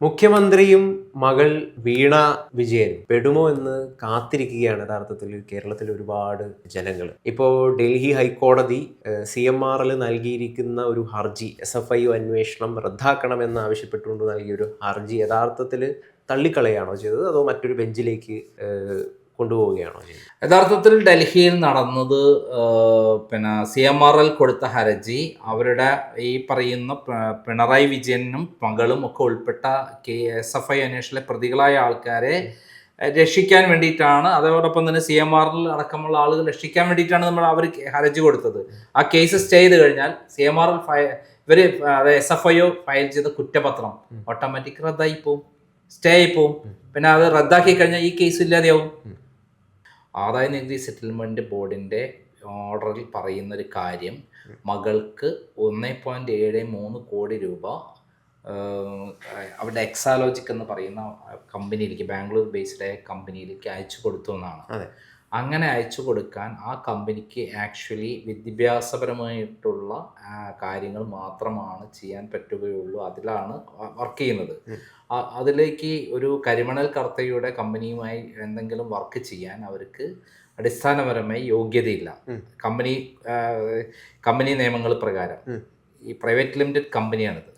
മുഖ്യമന്ത്രിയും മകൾ വീണ വിജയൻ പെടുമോ എന്ന് കാത്തിരിക്കുകയാണ് യഥാർത്ഥത്തിൽ കേരളത്തിൽ ഒരുപാട് ജനങ്ങൾ. ഇപ്പോൾ ഡൽഹി ഹൈക്കോടതി സി എം ആറിൽ നൽകിയിരിക്കുന്ന ഒരു ഹർജി എസ് എഫ് ഐ അന്വേഷണം റദ്ദാക്കണമെന്ന് ആവശ്യപ്പെട്ടുകൊണ്ട് നൽകിയ ഒരു ഹർജി യഥാർത്ഥത്തിൽ തള്ളിക്കളയാണോ ചെയ്തത്? അതോ മറ്റൊരു ബെഞ്ചിലേക്ക് കൊണ്ടുപോവുകയാണോ യഥാർത്ഥത്തിൽ ഡൽഹിയിൽ നടന്നത് പിന്നെ സി എം ആർ എൽ കൊടുത്ത ഹർജി അവരുടെ ഈ പറയുന്ന പിണറായി വിജയനും മകളും ഒക്കെ ഉൾപ്പെട്ട കെ എസ് എഫ് ഐ അന്വേഷണത്തിലെ പ്രതികളായ ആൾക്കാരെ രക്ഷിക്കാൻ വേണ്ടിയിട്ടാണ് അതോടൊപ്പം തന്നെ സി എം ആറിൽ അടക്കമുള്ള ആളുകൾ രക്ഷിക്കാൻ വേണ്ടിയിട്ടാണ് നമ്മൾ അവർ ഹർജി കൊടുത്തത്. ആ കേസ് സ്റ്റേ ചെയ്ത് കഴിഞ്ഞാൽ സി എം ആറിൽ ഫയ ഇവർ S F I O file ചെയ്ത കുറ്റപത്രം ഓട്ടോമാറ്റിക് റദ്ദായി പോവും സ്റ്റേ ആയി പോവും. പിന്നെ അത് റദ്ദാക്കി കഴിഞ്ഞാൽ ഈ കേസ് ഇല്ലാതെയാവും. ആദായ നികുതി സെറ്റിൽമെന്റ് ബോർഡിന്റെ ഓർഡറിൽ പറയുന്ന ഒരു കാര്യം മകൾക്ക് ഒന്ന് പോയിന്റ് ഏഴ് മൂന്ന് കോടി രൂപ അവിടെ എക്സാലോജിക് എന്ന് പറയുന്ന കമ്പനിയിലേക്ക് ബാംഗ്ലൂർ ബേസ്ഡ് ആയ കമ്പനിയിലേക്ക് അയച്ചു കൊടുത്തു എന്നാണ്. അങ്ങനെ അയച്ചു കൊടുക്കാൻ ആ കമ്പനിക്ക് ആക്ച്വലി വിദ്യാഭ്യാസപരമായിട്ടുള്ള കാര്യങ്ങൾ മാത്രമാണ് ചെയ്യാൻ പറ്റുകയുള്ളൂ. അതിലാണ് വർക്ക് ചെയ്യുന്നത്. അതിലേക്ക് ഒരു കരിമണൽ കർത്തയുടെ കമ്പനിയുമായി എന്തെങ്കിലും വർക്ക് ചെയ്യാൻ അവർക്ക് അടിസ്ഥാനപരമായി യോഗ്യതയില്ല. കമ്പനി കമ്പനി നിയമങ്ങൾ പ്രകാരം. ഈ പ്രൈവറ്റ് ലിമിറ്റഡ് കമ്പനിയാണിത്.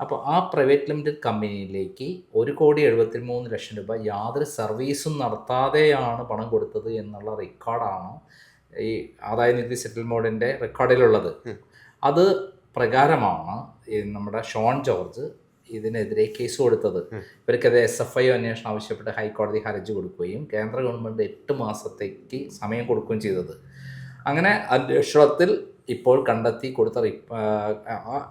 അപ്പോൾ ആ പ്രൈവറ്റ് ലിമിറ്റഡ് കമ്പനിയിലേക്ക് ഒരു കോടി എഴുപത്തി മൂന്ന് ലക്ഷം രൂപ യാതൊരു സർവീസും നടത്താതെയാണ് പണം കൊടുത്തത് എന്നുള്ള റെക്കോർഡാണ് ഈ ആദായ നികുതി സെറ്റിൽമെന്റിന്റെ റെക്കോർഡിലുള്ളത്. അത് പ്രകാരമാണ് നമ്മുടെ ഷോൺ ജോർജ് ഇതിനെതിരെ കേസ് കൊടുത്തത് ഉം. ഇവർക്കെതിരെ എസ് എഫ് ഐ അന്വേഷണം ആവശ്യപ്പെട്ട് ഹൈക്കോടതി ഹർജി കൊടുക്കുകയും കേന്ദ്ര ഗവൺമെന്റ് എട്ട് മാസത്തേക്ക് സമയം കൊടുക്കുകയും ചെയ്തത് അങ്ങനെ അന്വേഷണത്തിൽ ഇപ്പോൾ കണ്ടെത്തി കൊടുത്ത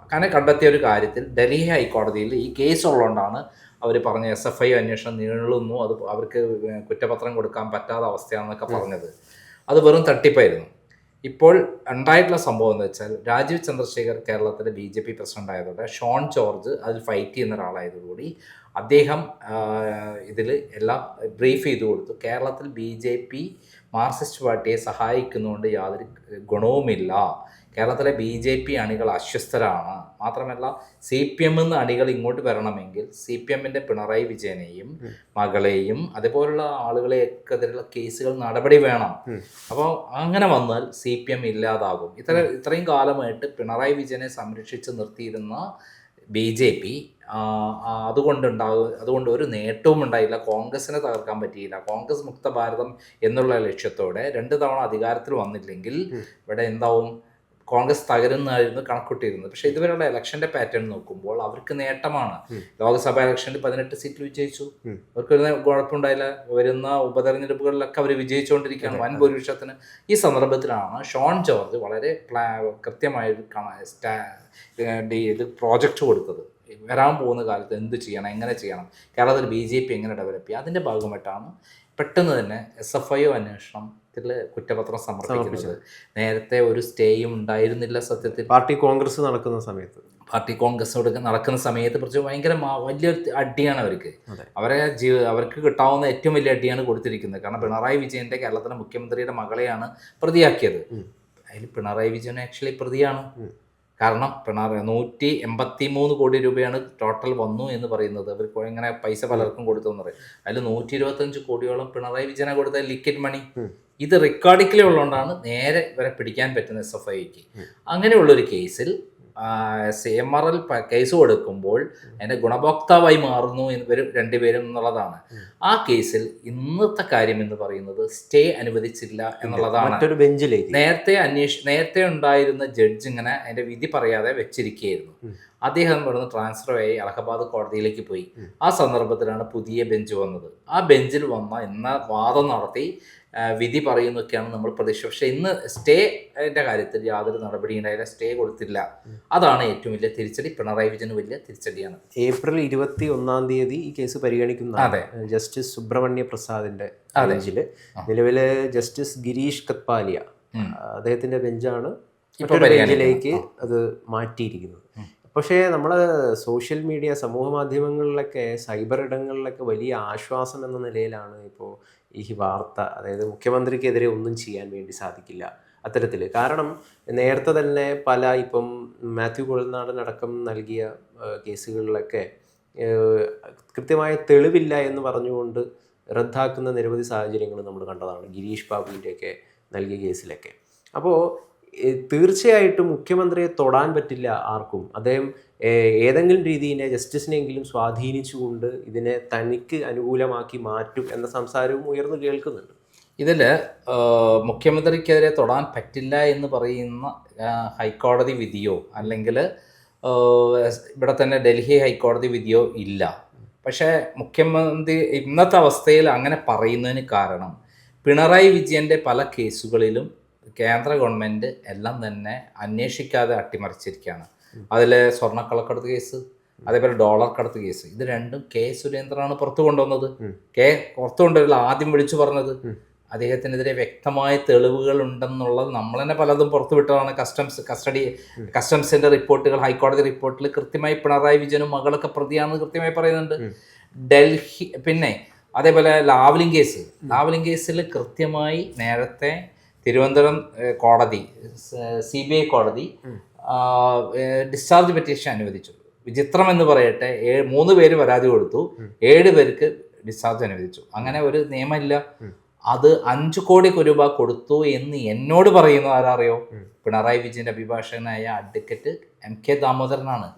അങ്ങനെ കണ്ടെത്തിയ ഒരു കാര്യത്തിൽ ഡൽഹി ഹൈക്കോടതിയിൽ ഈ കേസ് ഉള്ളതുകൊണ്ടാണ് അവർ പറഞ്ഞ എസ് എഫ് ഐ അന്വേഷണം നീളുന്നു അത് അവർക്ക് കുറ്റപത്രം കൊടുക്കാൻ പറ്റാത്ത അവസ്ഥയാണെന്നൊക്കെ പറഞ്ഞത്. അത് വെറും തട്ടിപ്പായിരുന്നു. ഇപ്പോൾ ഉണ്ടായിട്ടുള്ള സംഭവം എന്ന് വെച്ചാൽ രാജീവ് ചന്ദ്രശേഖർ കേരളത്തിലെ ബി ജെ പി പ്രസിഡന്റ് ആയതോടെ ഷോൺ ജോർജ് അതിൽ ഫൈറ്റ് ചെയ്യുന്ന ഒരാളായതോടുകൂടി അദ്ദേഹം ഇതിൽ എല്ലാം ബ്രീഫ് ചെയ്തു കൊടുത്തു. കേരളത്തിൽ ബി ജെ പി മാർക്സിസ്റ്റ് പാർട്ടിയെ സഹായിക്കുന്നതുകൊണ്ട് യാതൊരു ഗുണവുമില്ല. കേരളത്തിലെ ബി ജെ പി അണികൾ അസ്വസ്ഥരാണ്. മാത്രമല്ല സി പി എം എന്ന അണികൾ ഇങ്ങോട്ട് വരണമെങ്കിൽ സി പി എമ്മിന്റെ പിണറായി വിജയനെയും. മകളെയും അതുപോലുള്ള ആളുകളെക്കെതിരെയുള്ള കേസുകൾ നടപടി വേണം. അപ്പോൾ അങ്ങനെ വന്നാൽ സി പി എം ഇല്ലാതാകും. ഇത്ര ഇത്രയും കാലമായിട്ട് പിണറായി വിജയനെ സംരക്ഷിച്ച് നിർത്തിയിരുന്ന ബി ജെ പി അതുകൊണ്ടുണ്ടാകും അതുകൊണ്ട് ഒരു നേട്ടവും ഉണ്ടായില്ല. കോൺഗ്രസിനെ തകർക്കാൻ പറ്റിയില്ല. കോൺഗ്രസ് മുക്ത ഭാരതം എന്നുള്ള ലക്ഷ്യത്തോടെ രണ്ട് തവണ അധികാരത്തിൽ വന്നില്ലെങ്കിൽ ഇവിടെ എന്താവും? കോൺഗ്രസ് തകരുന്നതായിരുന്നു കണക്കൂട്ടിയിരുന്നത്. പക്ഷേ ഇതുവരെയുള്ള ഇലക്ഷന്റെ പാറ്റേൺ നോക്കുമ്പോൾ അവർക്ക് നേട്ടമാണ്. ലോക്സഭാ ഇലക്ഷനിൽ പതിനെട്ട് സീറ്റിൽ വിജയിച്ചു. അവർക്ക് അവർക്കൊരു കുഴപ്പമുണ്ടായില്ല. വരുന്ന ഉപതെരഞ്ഞെടുപ്പുകളിലൊക്കെ അവർ വിജയിച്ചുകൊണ്ടിരിക്കുകയാണ്. വൻ. ഭൂരിപക്ഷത്തിന് ഈ സന്ദർഭത്തിലാണ് ഷോൺ ജോർജ് വളരെ പ്ലാ കൃത്യമായ ഇത് പ്രോജക്റ്റ് കൊടുത്തത്. വരാൻ പോകുന്ന കാലത്ത് എന്ത് ചെയ്യണം? എങ്ങനെ ചെയ്യണം? കേരളത്തിൽ ബി ജെ പി എങ്ങനെ ഡെവലപ്പ് ചെയ്യുക അതിന്റെ ഭാഗമായിട്ടാണ് പെട്ടെന്ന് തന്നെ എസ് എഫ് ഐ ഒ അന്വേഷണത്തിൽ കുറ്റപത്രം സമർപ്പിക്കുന്നത്. സമർപ്പിച്ചത്. നേരത്തെ ഒരു സ്റ്റേയും ഉണ്ടായിരുന്നില്ല സത്യത്തിൽ. പാർട്ടി കോൺഗ്രസ് നടക്കുന്ന സമയത്ത്. പാർട്ടി കോൺഗ്രസ് നടക്കുന്ന സമയത്ത് കുറച്ച് ഭയങ്കര വലിയൊരു അടിയാണ് അവർക്ക്. അവരെ ജീവ അവർക്ക് കിട്ടാവുന്ന ഏറ്റവും വലിയ അടിയാണ് കൊടുത്തിരിക്കുന്നത്. കാരണം പിണറായി വിജയന്റെ കേരളത്തിലെ മുഖ്യമന്ത്രിയുടെ മകളെയാണ് പ്രതിയാക്കിയത്. അതിൽ പിണറായി വിജയൻ ആക്ച്വലി പ്രതിയാണ്. കാരണം പിണറായി നൂറ്റി എൺപത്തി മൂന്ന് കോടി രൂപയാണ് ടോട്ടൽ വന്നു എന്ന് പറയുന്നത്. അവർ ഇങ്ങനെ പൈസ പലർക്കും കൊടുത്തു എന്ന് പറയും. അതിൽ നൂറ്റി ഇരുപത്തഞ്ച് കോടിയോളം പിണറായി വിജയനെ കൊടുത്ത ലിക്വിഡ് മണി. ഇത് റെക്കോർഡിക്കലി ഉള്ളതുകൊണ്ടാണ് നേരെ ഇവരെ പിടിക്കാൻ പറ്റുന്ന എസ് എഫ് ഐക്ക്. അങ്ങനെയുള്ളൊരു കേസിൽ C M R L case കൊടുക്കുമ്പോൾ അതിന്റെ ഗുണഭോക്താവായി മാറുന്നു ഇവർ രണ്ടുപേരും എന്നുള്ളതാണ്. ആ കേസിൽ ഇന്നത്തെ കാര്യം എന്ന് പറയുന്നത് സ്റ്റേ അനുവദിച്ചില്ല എന്നുള്ളതാണ്. മറ്റൊരു ബെഞ്ചിലേക്ക്. നേരത്തെ അന്വേഷ നേരത്തെ ഉണ്ടായിരുന്ന ജഡ്ജ് ഇങ്ങനെ അതിന്റെ വിധി പറയാതെ വെച്ചിരിക്കുകയായിരുന്നു. അദ്ദേഹം ഇവിടുന്ന് ട്രാൻസ്ഫർ ആയി അലഹബാദ് കോടതിയിലേക്ക് പോയി. ആ സന്ദർഭത്തിലാണ് പുതിയ ബെഞ്ച് വന്നത്. ആ ബെഞ്ചിൽ വന്ന ഇന്ന വാദം നടത്തി വിധി പറയുന്നൊക്കെയാണ് നമ്മൾ പ്രതീക്ഷിച്ചത്. പക്ഷേ ഇന്ന് സ്റ്റേന്റെ കാര്യത്തിൽ യാതൊരു നടപടി ഉണ്ടായില്ല സ്റ്റേ കൊടുത്തില്ല. അതാണ് ഏറ്റവും വലിയ തിരിച്ചടി. പിണറായി വിജയന് വലിയ തിരിച്ചടിയാണ്. ഏപ്രിൽ ഇരുപത്തി ഒന്നാം തീയതി ഈ കേസ് പരിഗണിക്കുന്ന അതെ. ജസ്റ്റിസ് സുബ്രഹ്മണ്യ പ്രസാദിന്റെ ബെഞ്ചിൽ നിലവിലെ ജസ്റ്റിസ് ഗിരീഷ് കത്പാലിയ അദ്ദേഹത്തിന്റെ ബെഞ്ചാണ് ഇപ്പൊ മറ്റൊരു ബെഞ്ചിലേക്ക് അത് മാറ്റിയിരിക്കുന്നത്. പക്ഷേ നമ്മൾ സോഷ്യൽ മീഡിയ സമൂഹ മാധ്യമങ്ങളിലൊക്കെ സൈബർ ഇടങ്ങളിലൊക്കെ വലിയ ആശ്വാസം എന്ന നിലയിലാണ് ഇപ്പോൾ ഈ വാർത്ത. അതായത് മുഖ്യമന്ത്രിക്കെതിരെ ഒന്നും ചെയ്യാൻ വേണ്ടി സാധിക്കില്ല അത്തരത്തിൽ കാരണം നേരത്തെ തന്നെ പല ഇപ്പം മാത്യു കുഴൽനാടൻ അടക്കം നൽകിയ കേസുകളിലൊക്കെ കൃത്യമായ തെളിവില്ല എന്ന് പറഞ്ഞുകൊണ്ട് റദ്ദാക്കുന്ന നിരവധി സാഹചര്യങ്ങൾ നമ്മൾ കണ്ടതാണ്. ഗിരീഷ് ബാബുവിന്റെയൊക്കെ നൽകിയ കേസിലൊക്കെ. അപ്പോൾ തീർച്ചയായിട്ടും മുഖ്യമന്ത്രിയെ തൊടാൻ പറ്റില്ല ആർക്കും. അദ്ദേഹം ഏതെങ്കിലും രീതിയിലെ ജസ്റ്റിസിനെങ്കിലും സ്വാധീനിച്ചുകൊണ്ട് ഇതിനെ തനിക്ക് അനുകൂലമാക്കി മാറ്റും എന്ന സംസാരവും ഉയർന്നു കേൾക്കുന്നുണ്ട്. ഇതിൽ മുഖ്യമന്ത്രിക്കെതിരെ തൊടാൻ പറ്റില്ല എന്ന് പറയുന്ന ഹൈക്കോടതി വിധിയോ അല്ലെങ്കിൽ ഇവിടെ തന്നെ ഡൽഹി ഹൈക്കോടതി വിധിയോ ഇല്ല. പക്ഷേ മുഖ്യമന്ത്രി ഇന്നത്തെ അവസ്ഥയിൽ അങ്ങനെ പറയുന്നതിന് കാരണം പിണറായി വിജയന്റെ പല കേസുകളിലും കേന്ദ്ര ഗവൺമെന്റ് എല്ലാം തന്നെ അന്വേഷിക്കാതെ അട്ടിമറിച്ചിരിക്കുകയാണ്. അതിൽ സ്വർണക്കളക്കടത്ത് കേസ് അതേപോലെ ഡോളർ കടത്ത് കേസ് ഇത് രണ്ടും കെ സുരേന്ദ്രനാണ് പുറത്തു കൊണ്ടുവന്നത്. കെ പുറത്തു കൊണ്ടുവരില്ല ആദ്യം വിളിച്ചു പറഞ്ഞത്. അദ്ദേഹത്തിനെതിരെ വ്യക്തമായ തെളിവുകൾ ഉണ്ടെന്നുള്ളത് നമ്മൾ തന്നെ പലതും പുറത്തുവിട്ടതാണ് കസ്റ്റംസ് കസ്റ്റഡി കസ്റ്റംസിന്റെ റിപ്പോർട്ടുകൾ ഹൈക്കോടതി റിപ്പോർട്ടിൽ കൃത്യമായി പിണറായി വിജയനും മകളൊക്കെ പ്രതിയാണെന്ന് കൃത്യമായി പറയുന്നുണ്ട്. ഡൽഹി പിന്നെ അതേപോലെ ലാവ്ലിംഗ് കേസ്. ലാവ്ലിംഗ് കേസിൽ കൃത്യമായി നേരത്തെ തിരുവനന്തപുരം കോടതി സി ബി ഐ കോടതി ഡിസ്ചാർജ് പെറ്റീഷൻ അനുവദിച്ചു. വിചിത്രം എന്ന് പറയട്ടെ ഏഴ് മൂന്ന് പേര് പരാതി കൊടുത്തു. ഏഴ് പേർക്ക് ഡിസ്ചാർജ് അനുവദിച്ചു. അങ്ങനെ ഒരു നിയമമില്ല. അത് അഞ്ചു കോടി രൂപ കൊടുത്തു എന്ന് എന്നോട് പറയുന്നത് ആരറിയോ? പിണറായി വിജയന്റെ അഭിഭാഷകനായ അഡ്വക്കേറ്റ് എം കെ ദാമോദരനാണ്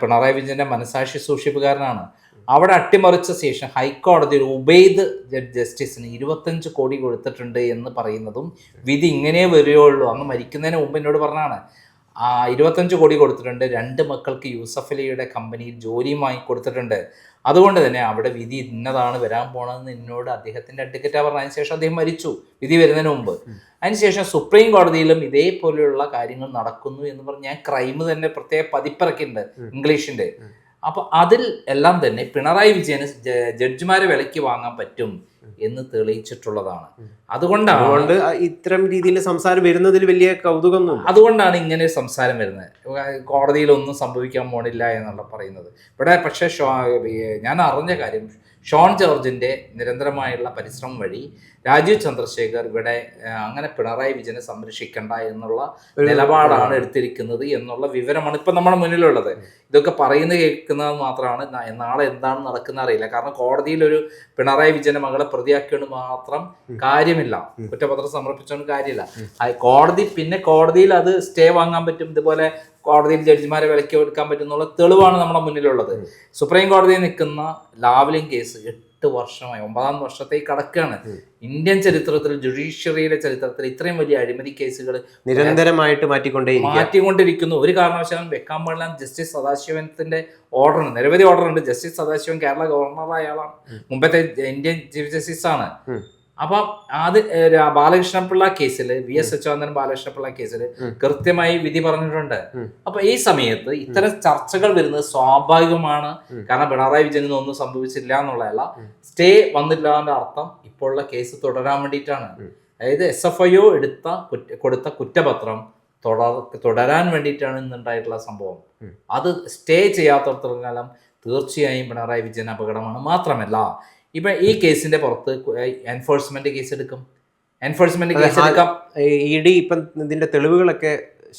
പിണറായി വിജയന്റെ മനസാക്ഷി സൂക്ഷിപ്പുകാരനാണ്. അവിടെ അട്ടിമറിച്ച ശേഷം ഹൈക്കോടതി ഒരു ഉബൈദ് ജഡ്ജ് ജസ്റ്റിസിന് ഇരുപത്തഞ്ച് കോടി കൊടുത്തിട്ടുണ്ട് എന്ന് പറയുന്നതും വിധി ഇങ്ങനെ വരികയുള്ളൂ. അന്ന് മരിക്കുന്നതിന് മുമ്പ് എന്നോട് പറഞ്ഞാണ് ആ ഇരുപത്തഞ്ച് കോടി കൊടുത്തിട്ടുണ്ട് രണ്ട് മക്കൾക്ക് യൂസഫലിയുടെ കമ്പനിയിൽ ജോലിയും വാങ്ങി കൊടുത്തിട്ടുണ്ട് അതുകൊണ്ട് തന്നെ അവിടെ വിധി ഇന്നതാണ് വരാൻ പോണതെന്ന് എന്നോട് അദ്ദേഹത്തിന്റെ അഡ്വക്കേറ്റാ പറഞ്ഞു അതിനുശേഷം അദ്ദേഹം മരിച്ചു വിധി വരുന്നതിന് മുമ്പ്. അതിനുശേഷം സുപ്രീം കോടതിയിലും ഇതേപോലെയുള്ള കാര്യങ്ങൾ നടക്കുന്നു എന്ന് പറഞ്ഞ് ഞാൻ ക്രൈം തന്നെ പ്രത്യേക പതിപ്പിറക്കിയിട്ടുണ്ട് ഇംഗ്ലീഷിന്റെ അപ്പൊ അതിൽ എല്ലാം തന്നെ പിണറായി വിജയന് ജഡ്ജിമാരെ വിലയ്ക്ക് വാങ്ങാൻ പറ്റും എന്ന് തെളിയിച്ചിട്ടുള്ളതാണ്. അതുകൊണ്ടാണ് അതുകൊണ്ട് ഇത്തരം രീതിയിൽ സംസാരം വരുന്നതിൽ വലിയ കൗതുകം അതുകൊണ്ടാണ് ഇങ്ങനെ ഒരു സംസാരം വരുന്നത്. കോടതിയിൽ ഒന്നും സംഭവിക്കാൻ പോണില്ല എന്നുള്ള പറയുന്നത്. ഇവിടെ പക്ഷേ ഷോ ഞാൻ അറിഞ്ഞ കാര്യം ഷോൺ ജോർജിന്റെ നിരന്തരമായുള്ള പരിശ്രമം വഴി രാജീവ് ചന്ദ്രശേഖർ ഇവിടെ അങ്ങനെ പിണറായി വിജയനെ സംരക്ഷിക്കണ്ട എന്നുള്ള നിലപാടാണ് എടുത്തിരിക്കുന്നത് എന്നുള്ള വിവരമാണ് ഇപ്പം നമ്മുടെ മുന്നിലുള്ളത്. ഇതൊക്കെ പറയുന്നത് കേൾക്കുന്നത് മാത്രമാണ്. നാളെ എന്താണ് നടക്കുന്ന അറിയില്ല. കാരണം കോടതിയിൽ ഒരു പിണറായി വിജയനെ മകളെ പ്രതിയാക്കിയോണ്ട് മാത്രം കാര്യമില്ല കുറ്റപത്രം സമർപ്പിച്ചുകൊണ്ട് കാര്യമില്ല. കോടതി പിന്നെ കോടതിയിൽ അത് സ്റ്റേ വാങ്ങാൻ പറ്റും. ഇതുപോലെ കോടതിയിൽ ജഡ്ജിമാരെ വിലക്കി എടുക്കാൻ പറ്റും എന്നുള്ള തെളിവാണ് നമ്മുടെ മുന്നിലുള്ളത്. സുപ്രീം കോടതിയിൽ നിൽക്കുന്ന ലാവ്ലിംഗ് കേസ് എട്ട് വർഷമായി ഒമ്പതാം വർഷത്തേക്ക് കടക്കുകയാണ് ഇന്ത്യൻ ചരിത്രത്തിൽ ജുഡീഷ്യറിയുടെ ചരിത്രത്തിൽ ഇത്രയും വലിയ അഴിമതി കേസുകൾ നിരന്തരമായിട്ട് മാറ്റിക്കൊണ്ടേ മാറ്റിക്കൊണ്ടിരിക്കുന്നു. ഒരു കാരണവശാലും വെക്കാൻ പാടില്ല ജസ്റ്റിസ് സദാശിവത്തിന്റെ ഓർഡർ നിരവധി ഓർഡർ ഉണ്ട് ജസ്റ്റിസ് സദാശിവൻ കേരള ഗവർണറായ ആളാണ്. മുമ്പത്തെ ഇന്ത്യൻ ചീഫ് ജസ്റ്റിസ് ആണ്. അപ്പൊ അത് ബാലകൃഷ്ണപിള്ള കേസിൽ വി എസ് അച്യുതാനന്ദൻ ബാലകൃഷ്ണപിള്ള കേസിൽ കൃത്യമായി വിധി പറഞ്ഞിട്ടുണ്ട്. അപ്പൊ ഈ സമയത്ത് ഇത്തരം ചർച്ചകൾ വരുന്നത് സ്വാഭാവികമാണ്. കാരണം പിണറായി വിജയനൊന്നും ഒന്നും സംഭവിച്ചില്ല എന്നുള്ളതല്ല. സ്റ്റേ വന്നില്ല എന്ന അർത്ഥം ഇപ്പോഴുള്ള കേസ് തുടരാൻ വേണ്ടിയിട്ടാണ്. അതായത് എസ് എഫ് ഐ ഒ എടുത്ത കൊടുത്ത കുറ്റപത്രം തുടർ തുടരാൻ വേണ്ടിയിട്ടാണ് ഇന്നുണ്ടായിട്ടുള്ള സംഭവം. അത് സ്റ്റേ ചെയ്യാത്തടത്തോളം കാലം തീർച്ചയായും പിണറായി വിജയൻ അപകടമാണ് മാത്രമല്ല ഇപ്പൊ ഈ കേസിന്റെ പുറത്ത് എൻഫോഴ്സ്മെന്റ് കേസ് എടുക്കും. എൻഫോഴ്സ്മെന്റ് കേസ് എടുക്കാം. ഇ ഡി ഇപ്പം ഇതിന്റെ തെളിവുകളൊക്കെ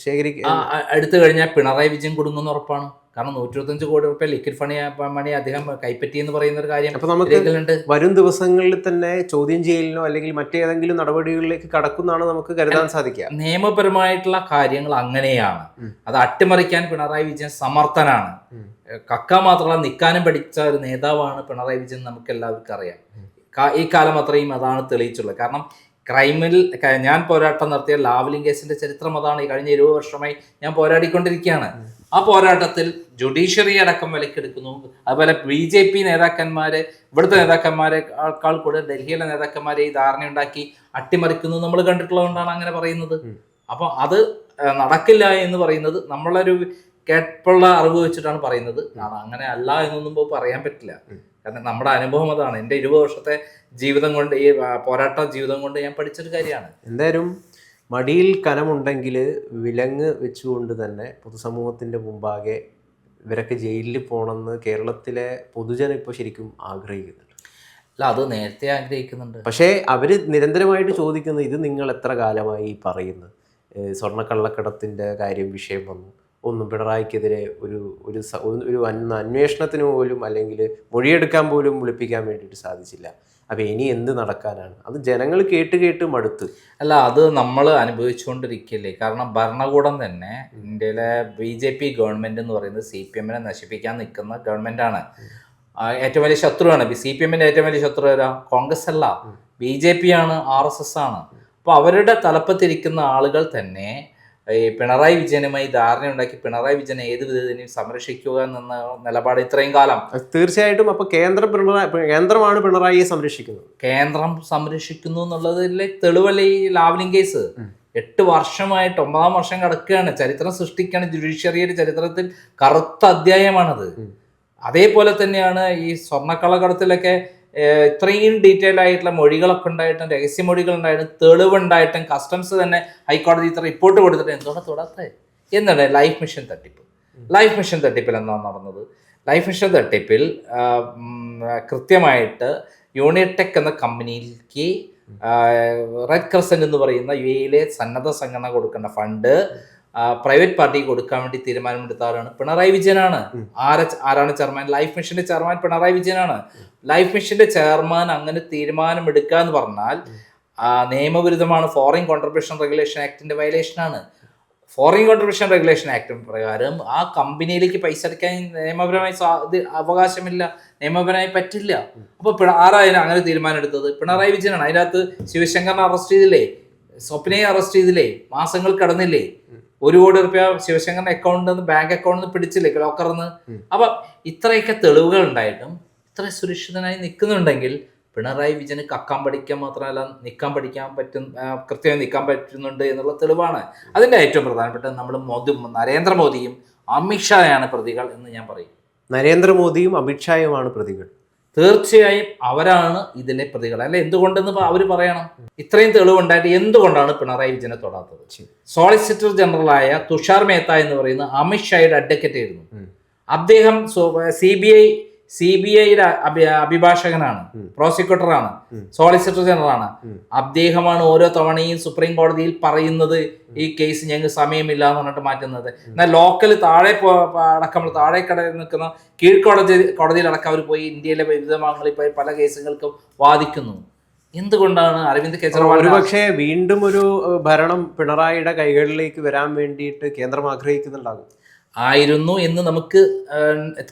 ശേഖരിക്കുക ആ, എടുത്തു കഴിഞ്ഞാൽ പിണറായി വിജയൻ കുടുങ്ങുന്ന ഉറപ്പാണ്. കാരണം നൂറ്റിരുപത്തഞ്ച് കോടി റുപ്യ ലിക്വിഡ് ഫണി മണി അദ്ദേഹം കൈപ്പറ്റി എന്ന് പറയുന്ന ഒരു കാര്യം അപ്പൊ നമുക്ക് വരും ദിവസങ്ങളിൽ തന്നെ ചോദ്യം ചെയ്യലിനോ അല്ലെങ്കിൽ മറ്റേതെങ്കിലും നടപടികളിലേക്ക് കടക്കുന്നതാണ് നമുക്ക് കരുതാൻ സാധിക്കുക. നിയമപരമായിട്ടുള്ള കാര്യങ്ങൾ അങ്ങനെയാണ്. അത് അട്ടിമറിക്കാൻ പിണറായി വിജയൻ സമർത്ഥനാണ്. കക്ക മാത്രമല്ല നിൽക്കാനും പഠിച്ച ഒരു നേതാവാണ് പിണറായി വിജയൻ നമുക്ക് എല്ലാവർക്കും അറിയാം. ഈ കാലം അത്രയും അതാണ് തെളിയിച്ചുള്ളത്. കാരണം ക്രൈമിൽ ഞാൻ പോരാട്ടം നടത്തിയ ലാവ്ലിംഗ് കേസിന്റെ ചരിത്രം അതാണ്. ഈ കഴിഞ്ഞ ഇരുപത് വർഷമായി ഞാൻ പോരാടിക്കൊണ്ടിരിക്കുകയാണ്. ആ പോരാട്ടത്തിൽ ജുഡീഷ്യറി അടക്കം വിലക്കെടുക്കുന്നു. അതുപോലെ ബി ജെ പി നേതാക്കന്മാരെ ഇവിടുത്തെ നേതാക്കന്മാരെ ആൾക്കാൾ കൂടുതൽ ഡൽഹിയിലെ നേതാക്കന്മാരെ ഈ ധാരണയുണ്ടാക്കി അട്ടിമറിക്കുന്നു നമ്മൾ കണ്ടിട്ടുള്ളതുകൊണ്ടാണ് അങ്ങനെ പറയുന്നത്. അപ്പൊ അപ്പോൾ അത് നടക്കില്ല എന്ന് പറയുന്നത് നമ്മളൊരു കേട്ടുള്ള അറിവ് വെച്ചിട്ടാണ് പറയുന്നത്. അങ്ങനെ അല്ല എന്നൊന്നും ഇപ്പോൾ പറയാൻ പറ്റില്ല. കാരണം നമ്മുടെ അനുഭവം അതാണ്. എന്റെ ഇരുപത് വർഷത്തെ ജീവിതം കൊണ്ട് ഈ പോരാട്ട ജീവിതം കൊണ്ട് ഞാൻ പഠിച്ചൊരു കാര്യമാണ്. എന്തായാലും മടിയിൽ കനമുണ്ടെങ്കിൽ വിലങ്ങ് വെച്ചുകൊണ്ട് തന്നെ പൊതുസമൂഹത്തിന്റെ മുമ്പാകെ ഇവരൊക്കെ ജയിലിൽ പോകണമെന്ന് കേരളത്തിലെ പൊതുജനം ഇപ്പോൾ ശരിക്കും ആഗ്രഹിക്കുന്നുണ്ട്. അല്ല അത് നേരത്തെ ആഗ്രഹിക്കുന്നുണ്ട്. പക്ഷേ അവർ നിരന്തരമായിട്ട് ചോദിക്കുന്നത് ഇത് നിങ്ങൾ എത്ര കാലമായി പറയുന്നു? പറയുന്നത് സ്വർണക്കള്ളക്കടത്തിന്റെ കാര്യം വിഷയം വന്നു. ഒന്നും പിണറായിക്കെതിരെ ഒരു ഒരു ഒരു- അന്വേഷണത്തിന് പോലും അല്ലെങ്കിൽ മൊഴിയെടുക്കാൻ പോലും വിളിപ്പിക്കാൻ വേണ്ടിയിട്ട് സാധിച്ചില്ല. അപ്പോൾ ഇനി എന്ത് നടക്കാനാണ്? അത് ജനങ്ങൾ കേട്ട് കേട്ട് മടുത്ത്. അല്ല അത് നമ്മൾ അനുഭവിച്ചുകൊണ്ടിരിക്കല്ലേ? കാരണം ഭരണകൂടം തന്നെ ഇന്ത്യയിലെ ബി ജെ പി ഗവൺമെന്റ് എന്ന് പറയുന്നത് സി പി എമ്മിനെ നശിപ്പിക്കാൻ നിൽക്കുന്ന ഗവൺമെന്റാണ് ഏറ്റവും വലിയ ശത്രുവാണ്. സി പി എമ്മിന്റെ ഏറ്റവും വലിയ ശത്രു ആരാ? കോൺഗ്രസ് അല്ല ബി ജെ പി ആണ് ആർ എസ് എസ് ആണ്. അപ്പോൾ അവരുടെ തലപ്പത്തിരിക്കുന്ന ആളുകൾ തന്നെ ഈ പിണറായി വിജയനുമായി ധാരണയുണ്ടാക്കി പിണറായി വിജയനെ ഏത് വിധത്തിനും സംരക്ഷിക്കുക എന്ന നിലപാട് ഇത്രയും കാലം. തീർച്ചയായിട്ടും അപ്പൊ കേന്ദ്രം പിണറായി കേന്ദ്രമാണ് പിണറായിയെ സംരക്ഷിക്കുന്നത്. കേന്ദ്രം സംരക്ഷിക്കുന്നു എന്നുള്ളതിലെ തെളിവല്ലേ ഈ ലാവ്ലിംഗ് കേസ്? എട്ട് വർഷമായിട്ട് ഒമ്പതാം വർഷം കിടക്കുകയാണ്. ചരിത്രം സൃഷ്ടിക്കുകയാണ്. ജുഡീഷ്യറിയുടെ ചരിത്രത്തിൽ കറുത്ത അധ്യായമാണത്. അതേപോലെ തന്നെയാണ് ഈ സ്വർണക്കള്ളക്കടത്തിലൊക്കെ ഏഹ്, ഇത്രയും ഡീറ്റെയിൽ ആയിട്ടുള്ള മൊഴികളൊക്കെ ഉണ്ടായിട്ടും രഹസ്യമൊഴികൾ ഉണ്ടായിട്ടും തെളിവുണ്ടായിട്ടും കസ്റ്റംസ് തന്നെ ഹൈക്കോടതി ഇത്ര റിപ്പോർട്ട് കൊടുത്തിട്ട് എന്തുകൊണ്ട് തുടർത്തേ എന്താണ് ലൈഫ് മിഷൻ തട്ടിപ്പ്? ലൈഫ് മിഷൻ തട്ടിപ്പിൽ എന്താണ് നടന്നത്? ലൈഫ് മിഷൻ തട്ടിപ്പിൽ കൃത്യമായിട്ട് യൂണിടെക് എന്ന കമ്പനിക്ക് റെഡ് ക്രസന്റ് എന്ന് പറയുന്ന യു എയിലെ സന്നദ്ധ സംഘടന കൊടുക്കേണ്ട ഫണ്ട് പ്രൈവറ്റ് പാർട്ടിക്ക് കൊടുക്കാൻ വേണ്ടി തീരുമാനമെടുത്ത ആളാണ് പിണറായി വിജയനാണ്. ആര ആരാണ് ചെയർമാൻ? ലൈഫ് മിഷന്റെ ചെയർമാൻ പിണറായി വിജയനാണ്. ലൈഫ് മിഷന്റെ ചെയർമാൻ അങ്ങനെ തീരുമാനമെടുക്കുക എന്ന് പറഞ്ഞാൽ നിയമവിരുദ്ധമാണ് ഫോറിൻ കോൺട്രിബ്യൂഷൻ റെഗുലേഷൻ ആക്ടിന്റെ വയലേഷൻ ആണ് ഫോറിൻ കോൺട്രിബ്യൂഷൻ റെഗുലേഷൻ ആക്ട് പ്രകാരം ആ കമ്പനിയിലേക്ക് പൈസ അടയ്ക്കാൻ നിയമപരമായി അവകാശമില്ല നിയമപരമായി പറ്റില്ല. അപ്പൊ പിണ- ആരായാലും അങ്ങനെ തീരുമാനം എടുത്തത് പിണറായി വിജയനാണ്. അതിനകത്ത് ശിവശങ്കറിനെ അറസ്റ്റ് ചെയ്തില്ലേ? സ്വപ്നയെ അറസ്റ്റ് ചെയ്തില്ലേ? മാസങ്ങൾ കടന്നില്ലേ? ഒരു കോടി റുപ്യ ശിവശങ്കറിന്റെ അക്കൗണ്ടിൽ നിന്ന് ബാങ്ക് അക്കൗണ്ടിൽ നിന്ന് പിടിച്ചില്ലേ ലോക്കറിൽ നിന്ന്? അപ്പൊ ഇത്രയൊക്കെ തെളിവുകൾ ഉണ്ടായിട്ടും ഇത്ര സുരക്ഷിതനായി നിൽക്കുന്നുണ്ടെങ്കിൽ പിണറായി വിജയന് കക്കാൻ പഠിക്കാൻ മാത്രമല്ല നിൽക്കാൻ പഠിക്കാൻ പറ്റും കൃത്യമായി നിൽക്കാൻ പറ്റുന്നുണ്ട് എന്നുള്ള തെളിവാണ്. അതിന്റെ ഏറ്റവും പ്രധാനപ്പെട്ട നമ്മൾ മോദി നരേന്ദ്രമോദിയും അമിത്ഷായാണ് പ്രതികൾ എന്ന് ഞാൻ പറയും. നരേന്ദ്രമോദിയും അമിത്ഷായുമാണ് പ്രതികൾ. തീർച്ചയായും അവരാണ് ഇതിലെ പ്രതികൾ അല്ലെ എന്തുകൊണ്ടെന്ന് അവർ പറയണം? ഇത്രയും തെളിവുണ്ടായിട്ട് എന്തുകൊണ്ടാണ് പിണറായി വിജയനെ തൊടാത്തത്? സോളിസിറ്റർ ജനറലായ തുഷാർ മേത്ത എന്ന് പറയുന്ന അമിത്ഷായുടെ അഡ്വക്കറ്റ് ആയിരുന്നു. അദ്ദേഹം C B I C B ഐയുടെ അഭിഭാഷകനാണ് പ്രോസിക്യൂട്ടറാണ് സോളിസിറ്റർ ജനറലാണ്. അദ്ദേഹമാണ് ഓരോ തവണയും സുപ്രീം കോടതിയിൽ പറയുന്നത് ഈ കേസ് ഞങ്ങൾക്ക് സമയമില്ല എന്ന് പറഞ്ഞിട്ട് മാറ്റുന്നത്. എന്നാൽ ലോക്കൽ താഴെ അടക്കം താഴെ കടയിൽ നിൽക്കുന്ന കീഴ്ക്കോടതി കോടതിയിലടക്കം അവർ പോയി ഇന്ത്യയിലെ വിവിധ ഭാഗങ്ങളിൽ പോയി പല കേസുകൾക്കും വാദിക്കുന്നു. എന്തുകൊണ്ടാണ് അരവിന്ദ് കെജ്രിവാൾ ഒരുപക്ഷെ വീണ്ടും ഒരു ഭരണം പിണറായിയുടെ കൈകളിലേക്ക് വരാൻ വേണ്ടിയിട്ട് കേന്ദ്രം ആഗ്രഹിക്കുന്നുണ്ടാകും. ആയിരുന്നു എന്ന് നമുക്ക്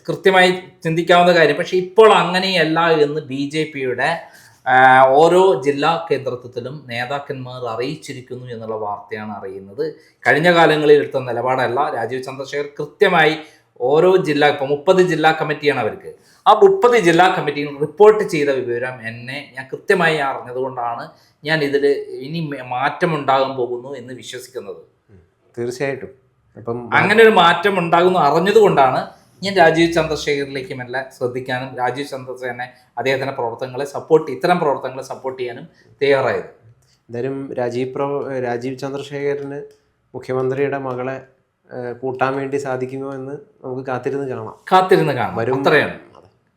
കൃത്യമായി ചിന്തിക്കാവുന്ന കാര്യം. പക്ഷെ ഇപ്പോൾ അങ്ങനെയല്ല എന്ന് ബി ജെ പിയുടെ ഓരോ ജില്ലാ കേന്ദ്രത്വത്തിലും നേതാക്കന്മാർ അറിയിച്ചിരിക്കുന്നു എന്നുള്ള വാർത്തയാണ് അറിയുന്നത്. കഴിഞ്ഞ കാലങ്ങളിൽ എടുത്ത നിലപാടല്ല. രാജീവ് ചന്ദ്രശേഖർ കൃത്യമായി ഓരോ ജില്ലാ ഇപ്പോൾ മുപ്പത് ജില്ലാ കമ്മിറ്റിയാണ് അവർക്ക്. ആ മുപ്പത് ജില്ലാ കമ്മിറ്റിയിൽ റിപ്പോർട്ട് ചെയ്ത വിവരം എന്നെ ഞാൻ കൃത്യമായി അറിഞ്ഞതുകൊണ്ടാണ് ഞാൻ ഇതിൽ ഇനി മാറ്റമുണ്ടാകാൻ പോകുന്നു എന്ന് വിശ്വസിക്കുന്നത്. തീർച്ചയായിട്ടും. അപ്പം അങ്ങനെ ഒരു മാറ്റം ഉണ്ടാകുന്നു അറിഞ്ഞതുകൊണ്ടാണ് ഞാൻ രാജീവ് ചന്ദ്രശേഖറിലേക്ക് മെല്ലെ ശ്രദ്ധിക്കാനും രാജീവ് ചന്ദ്രശേഖരനെ അദ്ദേഹത്തിന്റെ പ്രവർത്തനങ്ങളെ സപ്പോർട്ട് ഇത്തരം പ്രവർത്തനങ്ങളെ സപ്പോർട്ട് ചെയ്യാനും തയ്യാറായത്. എന്തായാലും രാജീവ് പ്രോ രാജീവ് ചന്ദ്രശേഖരന് മുഖ്യമന്ത്രിയുടെ മകളെ കൂട്ടാൻ വേണ്ടി സാധിക്കുമോ എന്ന് നമുക്ക് കാത്തിരുന്ന് കാണാം. കാത്തിരുന്ന് കാണാം. വരും- അത്രയാണ്.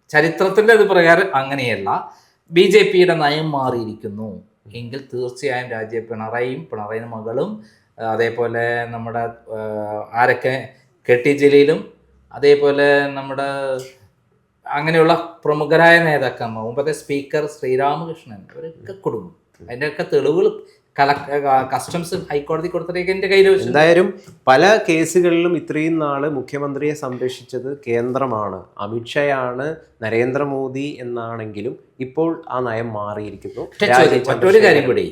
ചരിത്രത്തിന്റെ അത് പ്രകാരം അങ്ങനെയല്ല. ബി ജെ പിയുടെ നയം മാറിയിരിക്കുന്നു. എങ്കിൽ തീർച്ചയായും രാജ്യ പിണറായിയും പിണറായിയുടെ മകളും അതേപോലെ നമ്മുടെ ആരൊക്കെ കെട്ടി ജില്ലയിലും ജലീലും അതേപോലെ നമ്മുടെ അങ്ങനെയുള്ള പ്രമുഖരായ നേതാക്കന്മാർ മുമ്പത്തെ സ്പീക്കർ ശ്രീരാമകൃഷ്ണൻ അവരൊക്കെ കുടുംബം അതിന്റെയൊക്കെ തെളിവുകൾ കസ്റ്റംസ് ഹൈക്കോടതി കൊടുത്തിട്ടൊക്കെ എന്റെ കയ്യിൽ എന്തായാലും പല കേസുകളിലും ഇത്രയും നാൾ മുഖ്യമന്ത്രിയെ സംരക്ഷിച്ചത് കേന്ദ്രമാണ്. അമിത്ഷായാണ് നരേന്ദ്രമോദി എന്നാണെങ്കിലും ഇപ്പോൾ ആ നയം മാറിയിരിക്കുന്നു. മറ്റൊരു കാര്യം കൂടി.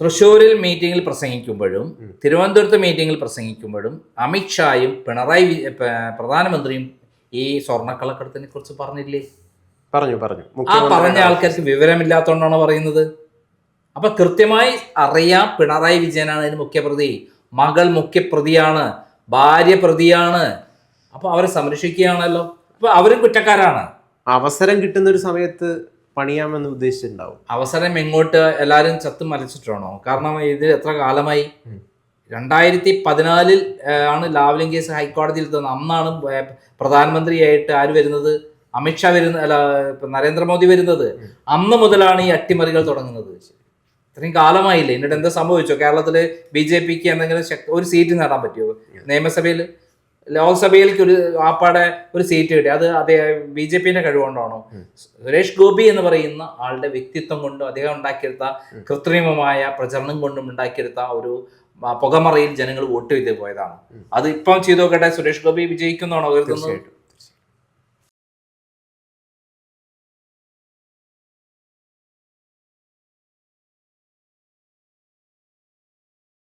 തൃശ്ശൂരിൽ മീറ്റിംഗിൽ പ്രസംഗിക്കുമ്പോഴും തിരുവനന്തപുരത്ത് മീറ്റിംഗിൽ പ്രസംഗിക്കുമ്പോഴും അമിത്ഷായും പിണറായി പ്രധാനമന്ത്രിയും ഈ സ്വർണക്കളക്കടത്തിനെ കുറിച്ച് പറഞ്ഞില്ലേ? പറഞ്ഞു പറഞ്ഞു. ആ പറഞ്ഞ ആൾക്കാർക്ക് വിവരമില്ലാത്തതുകൊണ്ടാണ് പറയുന്നത്? അപ്പൊ കൃത്യമായി അറിയാം പിണറായി വിജയനാണ് അതിന് മുഖ്യപ്രതി. മകൾ മുഖ്യപ്രതിയാണ് ഭാര്യ പ്രതിയാണ്. അപ്പൊ അവരെ സംരക്ഷിക്കുകയാണല്ലോ. അപ്പൊ അവരും കുറ്റക്കാരാണ്. അവസരം കിട്ടുന്ന ഒരു സമയത്ത് പണിയാമെന്ന് ഉദ്ദേശിച്ചിട്ടുണ്ടാവും. അവസരം എങ്ങോട്ട് എല്ലാവരും ചത്ത് മരിച്ചിട്ടാണോ കാരണം ഇത് എത്ര കാലമായി? രണ്ടായിരത്തി പതിനാലിൽ ആണ് ലാവ്ലിംഗ് കേസ് ഹൈക്കോടതിയിൽ തന്നത് അന്നാണ് പ്രധാനമന്ത്രിയായിട്ട് ആര് വരുന്നത്? അമിത്ഷാ വരുന്ന അല്ല നരേന്ദ്രമോദി വരുന്നത്. അന്ന് മുതലാണ് ഈ അട്ടിമറികൾ തുടങ്ങുന്നത്. ഇത്രയും കാലമായില്ലേ? എന്നിട്ട് എന്താ സംഭവിച്ചോ? കേരളത്തിൽ ബി ജെ പിക്ക് എന്തെങ്കിലും ഒരു സീറ്റ് നേടാൻ പറ്റുമോ? നിയമസഭയിൽ ലോക്സഭയിലേക്ക് ഒരു ആപ്പാടെ ഒരു സീറ്റ് കിട്ടി. അത് അതേ ബി ജെ പിന്റെ കഴിവുകൊണ്ടാണോ? സുരേഷ് ഗോപി എന്ന് പറയുന്ന ആളുടെ വ്യക്തിത്വം കൊണ്ടും അദ്ദേഹം ഉണ്ടാക്കിയെടുത്ത കൃത്രിമമായ പ്രചരണം കൊണ്ടും ഉണ്ടാക്കിയെടുത്ത ഒരു പുകമറയിൽ ജനങ്ങൾ വോട്ട് ചെയ്ത് പോയതാണ്. അത് ഇപ്പം ചെയ്തു നോക്കട്ടെ സുരേഷ് ഗോപി വിജയിക്കുന്നതാണോ കരുതുന്നത് തീർച്ചയായിട്ടും.